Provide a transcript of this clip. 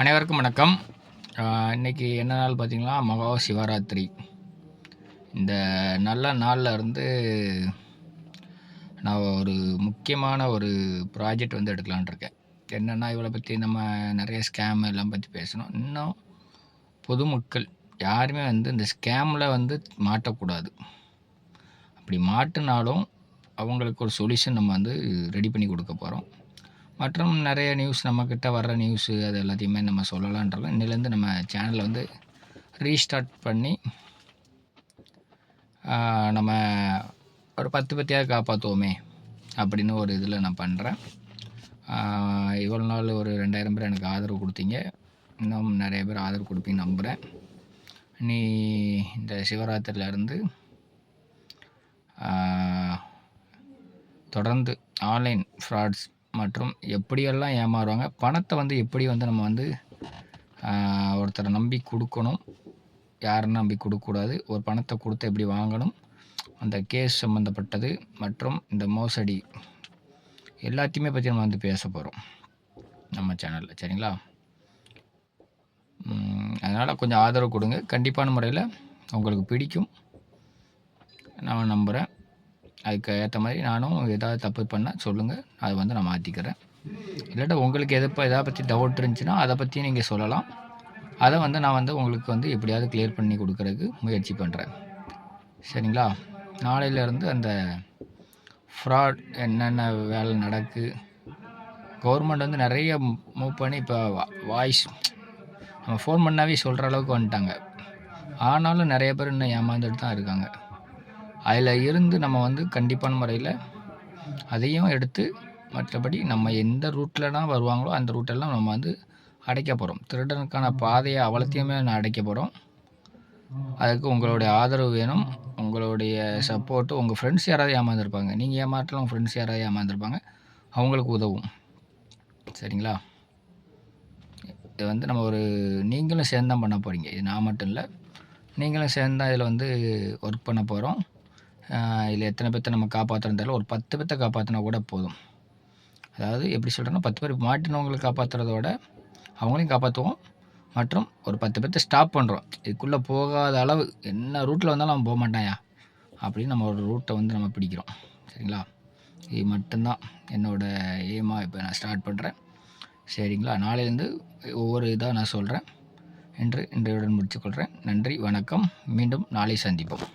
அனைவருக்கும் வணக்கம். இன்றைக்கி என்ன நாள் பார்த்திங்கன்னா மகா சிவராத்திரி. இந்த நல்ல நாளில் இருந்து நான் ஒரு முக்கியமான ஒரு ப்ராஜெக்ட் வந்து எடுக்கலான் இருக்கேன். என்னென்னா இவளை பற்றி நம்ம நிறைய ஸ்கேம் எல்லாம் பற்றி பேசணும். இன்னும் பொதுமக்கள் யாருமே வந்து இந்த ஸ்கேமில் வந்து மாட்டக்கூடாது. அப்படி மாட்டினாலும் அவங்களுக்கு ஒரு சொல்யூஷன் நம்ம வந்து ரெடி பண்ணி கொடுக்க போகிறோம் மற்றும் நிறைய நியூஸ் நம்மக்கிட்ட வர்ற நியூஸு அது எல்லாத்தையுமே நம்ம சொல்லலான்றலாம் இன்னிலேருந்து நம்ம சேனலை வந்து ரீஸ்டார்ட் பண்ணி நம்ம ஒரு பத்து பத்தியாக காப்பாற்றுவோமே அப்படின்னு ஒரு இதில் நான் பண்ணுறேன் இவ்வளோ நாள் ஒரு ரெண்டாயிரம் பேர் எனக்கு ஆதரவு கொடுத்தீங்க. இன்னும் நிறைய பேர் ஆதரவு கொடுப்பீங்க நம்புகிறேன் நீ இந்த சிவராத்திரிலேருந்து தொடர்ந்து ஆன்லைன் ஃப்ராட்ஸ் மற்றும் எப்படியெல்லாம் ஏமாறுவாங்க பணத்தை வந்து எப்படி வந்து நம்ம வந்து ஒருத்தரை நம்பி கொடுக்கணும் யாரும் நம்பி கொடுக்கக்கூடாது ஒரு பணத்தை கொடுத்து எப்படி வாங்கணும் அந்த கேஸ் சம்மந்தப்பட்டது மற்றும் இந்த மோசடி எல்லாத்தையுமே பற்றி நம்ம வந்து பேச போகிறோம் நம்ம சேனலில் சரிங்களா? அதனால் கொஞ்சம் ஆதரவு கொடுங்க. கண்டிப்பான முறையில் உங்களுக்கு பிடிக்கும். நான் நம்புகிறேன் அதுக்கு ஏற்ற மாதிரி நானும் ஏதாவது தப்பு பண்ணால் சொல்லுங்கள் அதை வந்து நான் மாற்றிக்கிறேன் இல்லாட்டா உங்களுக்கு எதை எதை பற்றி டவுட் இருந்துச்சுன்னா அதை பற்றி நீங்கள் சொல்லலாம். அதை வந்து நான் வந்து உங்களுக்கு வந்து எப்படியாவது கிளியர் பண்ணி கொடுக்குறதுக்கு முயற்சி பண்ணுறேன் சரிங்களா? நாளையிலேருந்து அந்த ஃப்ராட் என்னென்ன வேலை நடக்கு கவர்மெண்ட் வந்து நிறைய மூவ் பண்ணி இப்போ வாய்ஸ் நம்ம ஃபோன் பண்ணாவே சொல்கிற அளவுக்கு வந்துட்டாங்க. ஆனாலும் நிறைய பேர் இன்னும் ஏமாந்துட்டு தான் இருக்காங்க. அதில் இருந்து நம்ம வந்து கண்டிப்பான முறையில் அதையும் எடுத்து மற்றபடி நம்ம எந்த ரூட்லலாம் வருவாங்களோ அந்த ரூட்டெல்லாம் நம்ம வந்து அடைக்க போகிறோம் திருடனுக்கான பாதையை அவ்வளோத்தையுமே நான் அடைக்க போகிறோம் அதுக்கு உங்களுடைய ஆதரவு வேணும். உங்களுடைய சப்போர்ட்டு உங்கள் ஃப்ரெண்ட்ஸ் யாராவது ஏமாந்துருப்பாங்க. நீங்கள் ஏமாற்றலாம் உங்கள் ஃப்ரெண்ட்ஸ் யாராவது ஏமாந்துருப்பாங்க. அவங்களுக்கு உதவும். சரிங்களா? இது வந்து நம்ம ஒரு நீங்களும் சேர்ந்து தான் பண்ண போகிறீங்க இது நான் மட்டும் இல்லை. நீங்களும் சேர்ந்து தான் இதில் வந்து ஒர்க் பண்ண போகிறோம் இதில் எத்தனை பேர்த்த நம்ம காப்பாற்றுறது தெரியல. ஒரு பத்து பேர்த்த காப்பாற்றினா கூட போதும். அதாவது எப்படி சொல்கிறேன்னா பத்து பேர் மாட்டினவங்களை காப்பாற்றுறத விட அவங்களையும் காப்பாற்றுவோம் மற்றும் ஒரு பத்து பேர்த்த ஸ்டாப் பண்ணுறோம் இதுக்குள்ளே போகாத அளவு என்ன ரூட்டில் வந்தாலும் அவன் போக மாட்டாயா அப்படின்னு நம்ம ஒரு ரூட்டை வந்து நம்ம பிடிக்கிறோம். சரிங்களா? இது மட்டும்தான் என்னோடய எய்மாக இப்போ நான் ஸ்டார்ட் பண்ணுறேன் சரிங்களா? நாளையிலேருந்து ஒவ்வொரு இதாக நான் சொல்கிறேன் என்று இன்றையுடன் முடித்துக்கொள்கிறேன் நன்றி வணக்கம். மீண்டும் நாளை சந்திப்போம்.